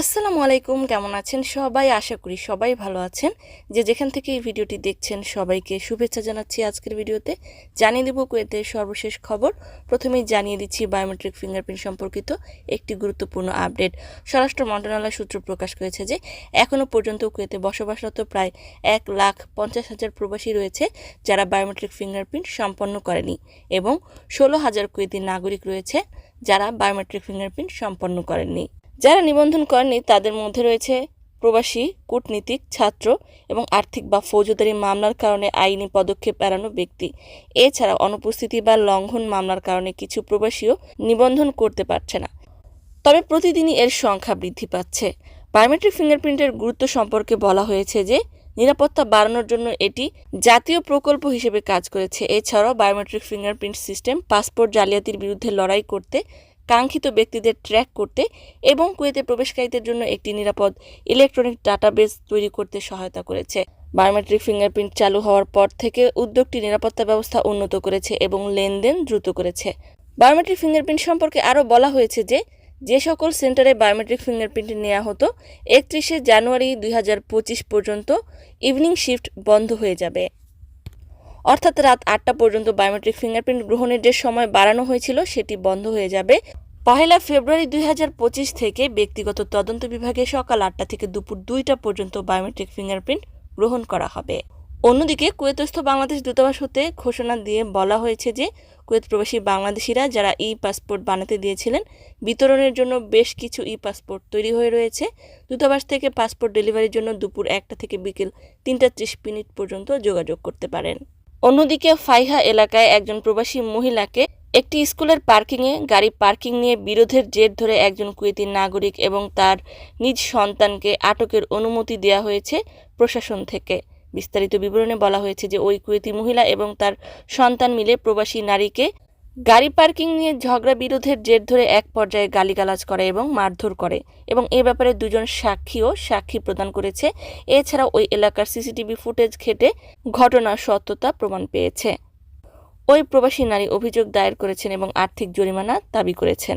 আসসালামু আলাইকুম, কেমন আছেন সবাই? আশা করি সবাই ভালো আছেন। যে যেখান থেকে এই ভিডিওটি দেখছেন, সবাইকে শুভেচ্ছা জানাচ্ছি আজকের ভিডিওতে। জানিয়ে দেব কুয়েতের সর্বশেষ খবর। প্রথমেই জানিয়ে দিচ্ছি, বায়োমেট্রিক ফিঙ্গারপ্রিন্ট সম্পর্কিত একটি গুরুত্বপূর্ণ আপডেট। স্বরাষ্ট্র মন্ত্রণালয় সূত্র প্রকাশ করেছে যে এখনও পর্যন্ত কুয়েতে বসবাসরত প্রায় এক লাখ পঞ্চাশ হাজার প্রবাসী রয়েছে যারা বায়োমেট্রিক ফিঙ্গারপ্রিন্ট সম্পন্ন করেনি এবং ষোলো হাজার কুয়েতি নাগরিক রয়েছে যারা বায়োমেট্রিক ফিঙ্গারপ্রিন্ট সম্পন্ন করেননি। যারা নিবন্ধন করেনি তাদের মধ্যে রয়েছে প্রবাসী, কূটনীতিক, ছাত্র এবং আর্থিক বা ফৌজদারি মামলার কারণে আইনি পদক্ষেপ এড়ানো ব্যক্তি। এছাড়া অনুপস্থিতি বা লঙ্ঘন মামলার কারণে কিছু প্রবাসীও নিবন্ধন করতে পারছে না। তবে প্রতিদিনই এর সংখ্যা বৃদ্ধি পাচ্ছে। বায়োমেট্রিক ফিঙ্গারপ্রিন্টের গুরুত্ব সম্পর্কে বলা হয়েছে যে, নিরাপত্তা বাড়ানোর জন্য এটি জাতীয় প্রকল্প হিসেবে কাজ করেছে। এছাড়াও বায়োমেট্রিক ফিঙ্গারপ্রিন্ট সিস্টেম পাসপোর্ট জালিয়াতির বিরুদ্ধে লড়াই করতে কাঙ্ক্ষিত ব্যক্তিদের ট্র্যাক করতে এবং কুয়েতে প্রবেশকারীদের জন্য একটি নিরাপদ ইলেকট্রনিক ডাটাবেস তৈরি করতে সহায়তা করেছে। বায়োমেট্রিক ফিঙ্গারপ্রিন্ট চালু হওয়ার পর থেকে উদ্যোগটি নিরাপত্তা ব্যবস্থা উন্নত করেছে এবং লেনদেন দ্রুত করেছে। বায়োমেট্রিক ফিঙ্গারপ্রিন্ট সম্পর্কে আরও বলা হয়েছে যে যে সকল সেন্টারে বায়োমেট্রিক ফিঙ্গারপ্রিন্ট নেওয়া হতো, একত্রিশে জানুয়ারি দুই হাজার পঁচিশ পর্যন্ত ইভিনিং শিফট বন্ধ হয়ে যাবে। অর্থাৎ রাত আটটা পর্যন্ত বায়োমেট্রিক ফিঙ্গারপ্রিন্ট গ্রহণের যে সময় বাড়ানো হয়েছিল, সেটি বন্ধ হয়ে যাবে। পহেলা ফেব্রুয়ারি দুই হাজার পঁচিশ থেকে ব্যক্তিগত তদন্ত বিভাগে সকাল আটটা থেকে দুপুর দুইটা পর্যন্ত বায়োমেট্রিক ফিঙ্গারপ্রিন্ট গ্রহণ করা হবে। অন্যদিকে কুয়েতস্থ বাংলাদেশ দূতাবাস হতে ঘোষণা দিয়ে বলা হয়েছে যে, কুয়েত প্রবাসী বাংলাদেশিরা যারা ই পাসপোর্ট বানাতে দিয়েছিলেন, বিতরণের জন্য বেশ কিছু ই পাসপোর্ট তৈরি হয়ে রয়েছে। দূতাবাস থেকে পাসপোর্ট ডেলিভারির জন্য দুপুর একটা থেকে বিকেল তিনটা ত্রিশ মিনিট পর্যন্ত যোগাযোগ করতে পারেন। অন্যদিকে ফাইহা এলাকায় একজন প্রবাসী মহিলাকে একটি স্কুলের পার্কিংয়ে গাড়ি পার্কিং নিয়ে বিরোধের জের ধরে একজন কুয়েতি নাগরিক এবং তার নিজ সন্তানকে আটকের অনুমতি দেওয়া হয়েছে প্রশাসন থেকে। বিস্তারিত বিবরণে বলা হয়েছে যে ওই কুয়েতি মহিলা এবং তার সন্তান মিলে প্রবাসী নারীকে গাড়ি পার্কিং নিয়ে ঝগড়া বিরোধের জের ধরে এক পর্যায়ে গালিগালাজ করে এবং মারধর করে এবং এ ব্যাপারে দুজন সাক্ষীও সাক্ষী প্রদান করেছে। এছাড়া ওই এলাকার সিসিটিভি ফুটেজ ঘেটে ঘটনার সত্যতা প্রমাণ পেয়েছে। ওই প্রবাসী নারী অভিযোগ দায়ের করেছেন এবং আর্থিক জরিমানা দাবি করেছেন।